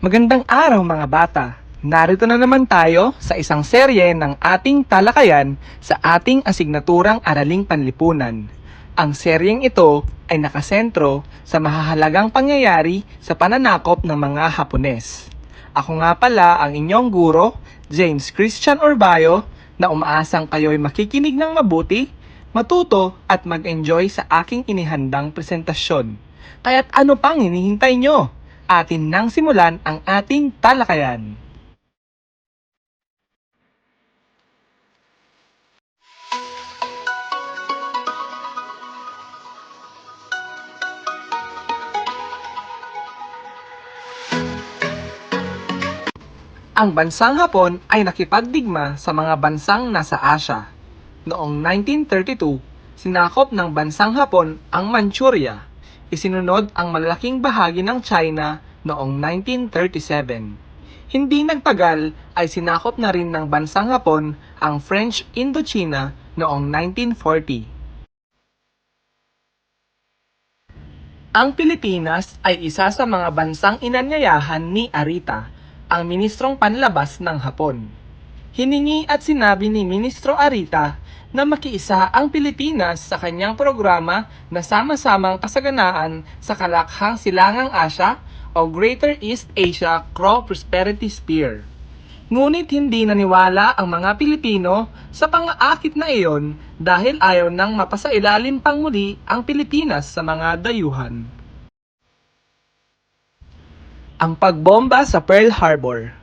Magandang araw mga bata! Narito na naman tayo sa isang serye ng ating talakayan sa ating asignaturang Araling Panlipunan. Ang seryeng ito ay nakasentro sa mahahalagang pangyayari sa pananakop ng mga Hapones. Ako nga pala ang inyong guro, James Christian Orbayo, na umaasang kayo'y makikinig ng mabuti, matuto at mag-enjoy sa aking inihandang presentasyon. Kaya't ano pang hinihintay nyo? Atin nang simulan ang ating talakayan. Ang bansang Hapon ay nakipagdigma sa mga bansang nasa Asya. Noong 1932, sinakop ng bansang Hapon ang Manchuria. Isinunod ang malaking bahagi ng China noong 1937. Hindi nagtagal ay sinakop na rin ng bansang Hapon ang French Indochina noong 1940. Ang Pilipinas ay isa sa mga bansang inanyayahan ni Arita, ang ministrong panlabas ng Hapon. Hiningi at sinabi ni Ministro Arita na makiisa ang Pilipinas sa kanyang programa na sama-samang kasaganaan sa Kalakhang Silangang Asya o Greater East Asia Crow Prosperity Sphere. Ngunit hindi naniwala ang mga Pilipino sa pang-aakit na iyon dahil ayaw nang mapasailalim pang muli ang Pilipinas sa mga dayuhan. Ang pagbomba sa Pearl Harbor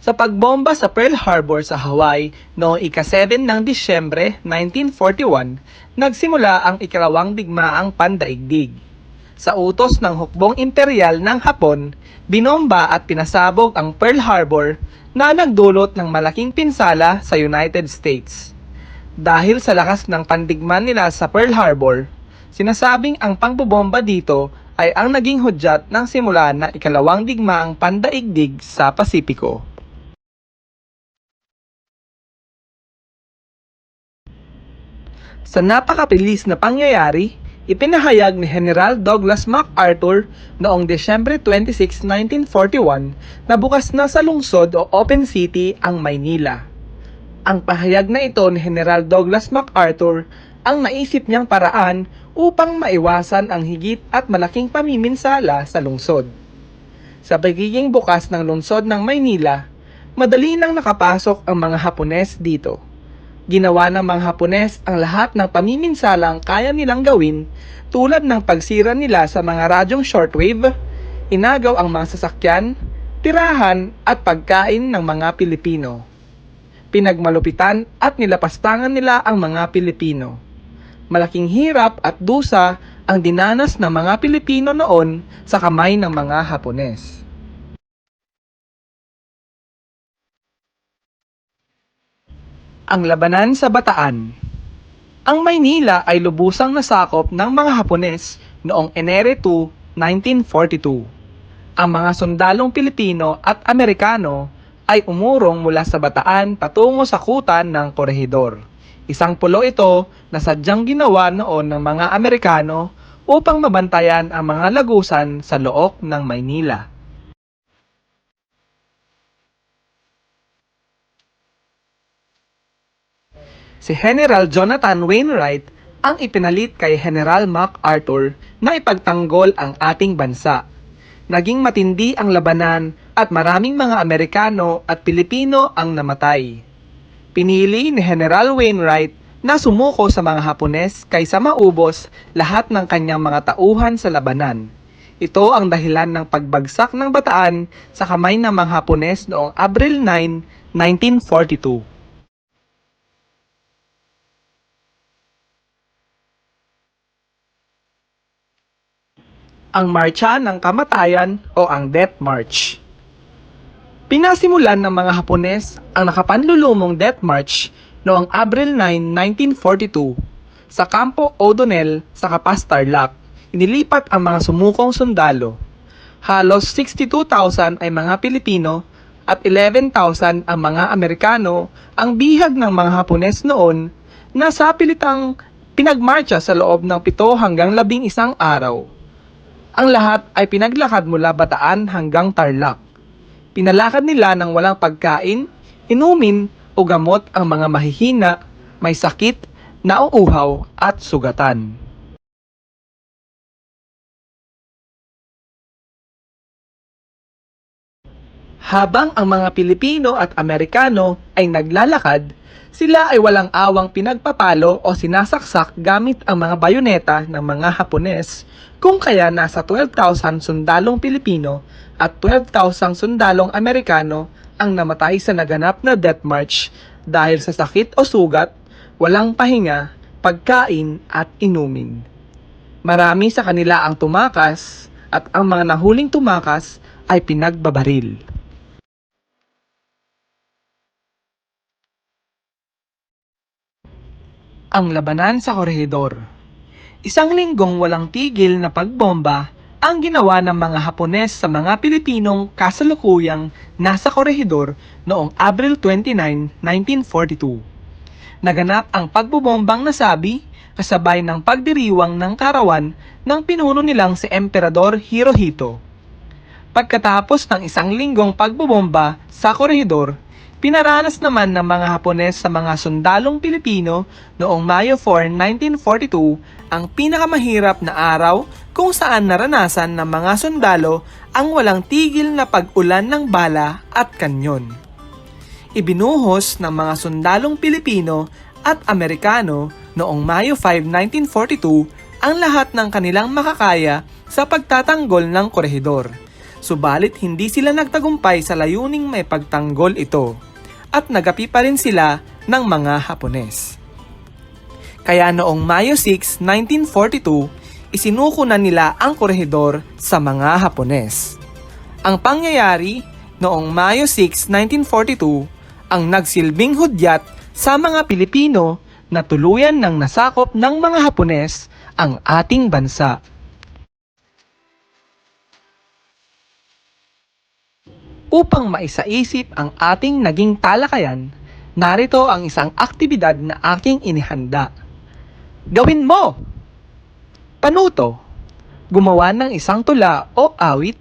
Sa pagbomba sa Pearl Harbor sa Hawaii noong ika-7 ng Disyembre 1941, nagsimula ang ikalawang digmaang pandaigdig. Sa utos ng hukbong imperial ng Hapon, binomba at pinasabog ang Pearl Harbor na nagdulot ng malaking pinsala sa United States. Dahil sa lakas ng pandigman nila sa Pearl Harbor, sinasabing ang pangbobomba dito ay ang naging hudyat ng simula na ikalawang digmaang pandaigdig sa Pasipiko. Sa napakabilis na pangyayari, ipinahayag ni General Douglas MacArthur noong Desyembre 26, 1941 na bukas na sa lungsod o open city ang Maynila. Ang pahayag na ito ni General Douglas MacArthur ang naisip niyang paraan upang maiwasan ang higit at malaking pamiminsala sa lungsod. Sa pagiging bukas ng lungsod ng Maynila, madali nang nakapasok ang mga Hapones dito. Ginawa ng mga Hapones ang lahat ng pamiminsalang kaya nilang gawin tulad ng pagsira nila sa mga radyong shortwave, inagaw ang mga sasakyan, tirahan at pagkain ng mga Pilipino. Pinagmalupitan at nilapastangan nila ang mga Pilipino. Malaking hirap at dusa ang dinanas ng mga Pilipino noon sa kamay ng mga Hapones. Ang labanan sa Bataan Ang Maynila ay lubusang nasakop ng mga Hapones noong Enero 2, 1942. Ang mga sundalong Pilipino at Amerikano ay umurong mula sa Bataan patungo sa kutan ng Korehidor. Isang pulo ito na sadyang ginawa noon ng mga Amerikano upang mabantayan ang mga lagusan sa look ng Maynila. Si General Jonathan Wainwright ang ipinalit kay General MacArthur na ipagtanggol ang ating bansa. Naging matindi ang labanan at maraming mga Amerikano at Pilipino ang namatay. Pinili ni General Wainwright na sumuko sa mga Hapones kaysa maubos lahat ng kanyang mga tauhan sa labanan. Ito ang dahilan ng pagbagsak ng bataan sa kamay ng mga Hapones noong Abril 9, 1942. Ang Marcha ng Kamatayan o ang Death March. Pinasimulan ng mga Hapones ang nakapanlulumong Death March noong Abril 9, 1942 sa Campo O'Donnell sa Kapas Tarlac. Inilipat ang mga sumukong sundalo. Halos 62,000 ay mga Pilipino at 11,000 ang mga Amerikano ang bihag ng mga Hapones noon na sa pilitang pinagmarcha sa loob ng pito hanggang labing isang araw. Ang lahat ay pinaglakad mula Bataan hanggang Tarlac. Pinalakad nila ng walang pagkain, inumin o gamot ang mga mahihina, may sakit, nauuhaw at sugatan. Habang ang mga Pilipino at Amerikano ay naglalakad, sila ay walang awang pinagpapalo o sinasaksak gamit ang mga bayoneta ng mga Hapones, kung kaya nasa 12,000 sundalong Pilipino at 12,000 sundalong Amerikano ang namatay sa naganap na death march dahil sa sakit o sugat, walang pahinga, pagkain at inumin. Marami sa kanila ang tumakas at ang mga nahuling tumakas ay pinagbabaril. Ang labanan sa korehidor. Isang linggong walang tigil na pagbomba ang ginawa ng mga Hapones sa mga Pilipinong kasalukuyang nasa korehidor noong Abril 29, 1942. Naganap ang pagbobombang nasabi kasabay ng pagdiriwang ng karawan ng pinuno nilang si Emperador Hirohito. Pagkatapos ng isang linggong pagbobomba sa korehidor, Pinaranas naman ng mga Hapones sa mga sundalong Pilipino noong Mayo 4, 1942 ang pinakamahirap na araw kung saan naranasan ng mga sundalo ang walang tigil na pag-ulan ng bala at kanyon. Ibinuhos ng mga sundalong Pilipino at Amerikano noong Mayo 5, 1942 ang lahat ng kanilang makakaya sa pagtatanggol ng korehidor. Subalit hindi sila nagtagumpay sa layuning may pagtanggol ito at nagapi pa rin sila ng mga Hapones. Kaya noong Mayo 6, 1942, isinuko na nila ang korehidor sa mga Hapones. Ang pangyayari noong Mayo 6, 1942, ang nagsilbing hudyat sa mga Pilipino na tuluyan ng nasakop ng mga Hapones ang ating bansa. Upang maisaisip ang ating naging talakayan, narito ang isang aktibidad na aking inihanda. Gawin mo! Panuto, gumawa ng isang tula o awit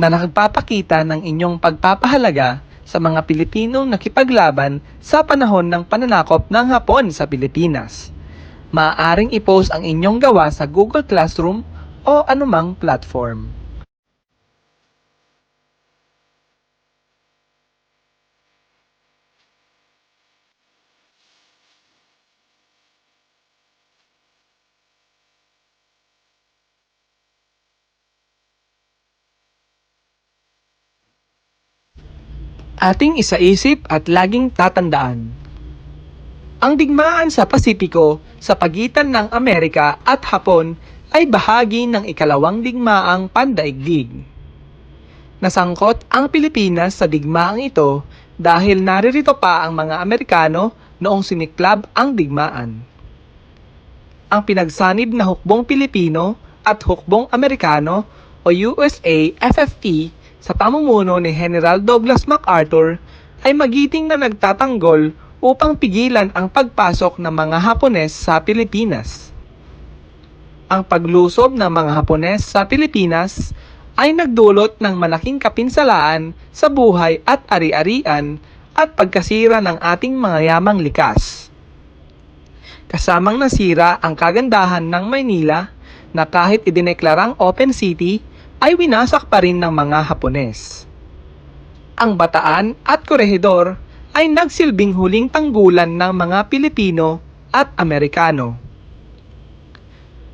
na nagpapakita ng inyong pagpapahalaga sa mga Pilipinong nakipaglaban sa panahon ng pananakop ng Hapon sa Pilipinas. Maaaring i-post ang inyong gawa sa Google Classroom o anumang platform. Ating isaisip at laging tatandaan. Ang digmaan sa Pasipiko sa pagitan ng Amerika at Hapon ay bahagi ng ikalawang digmaang pandaigdig. Nasangkot ang Pilipinas sa digmaang ito dahil naririto pa ang mga Amerikano noong siniklab ang digmaan. Ang pinagsanib na hukbong Pilipino at hukbong Amerikano o USA FFP sa pamumuno ni General Douglas MacArthur ay magiting na nagtatanggol upang pigilan ang pagpasok ng mga Hapones sa Pilipinas. Ang paglusob ng mga Hapones sa Pilipinas ay nagdulot ng malaking kapinsalaan sa buhay at ari-arian at pagkasira ng ating mga yamang likas. Kasamang nasira ang kagandahan ng Maynila na kahit idineklarang open city ay winasak pa rin ng mga Hapones. Ang Bataan at Korehidor ay nagsilbing huling tanggulan ng mga Pilipino at Amerikano.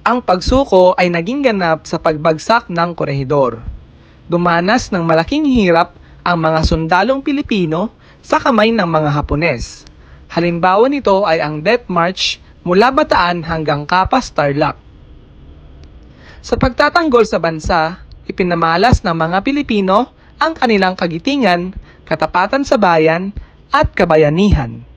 Ang pagsuko ay naging ganap sa pagbagsak ng Korehidor. Dumanas ng malaking hirap ang mga sundalong Pilipino sa kamay ng mga Hapones. Halimbawa nito ay ang Death March mula Bataan hanggang Kapas Tarlac. Sa pagtatanggol sa bansa, ipinamalas ng mga Pilipino ang kanilang kagitingan, katapatan sa bayan, at kabayanihan.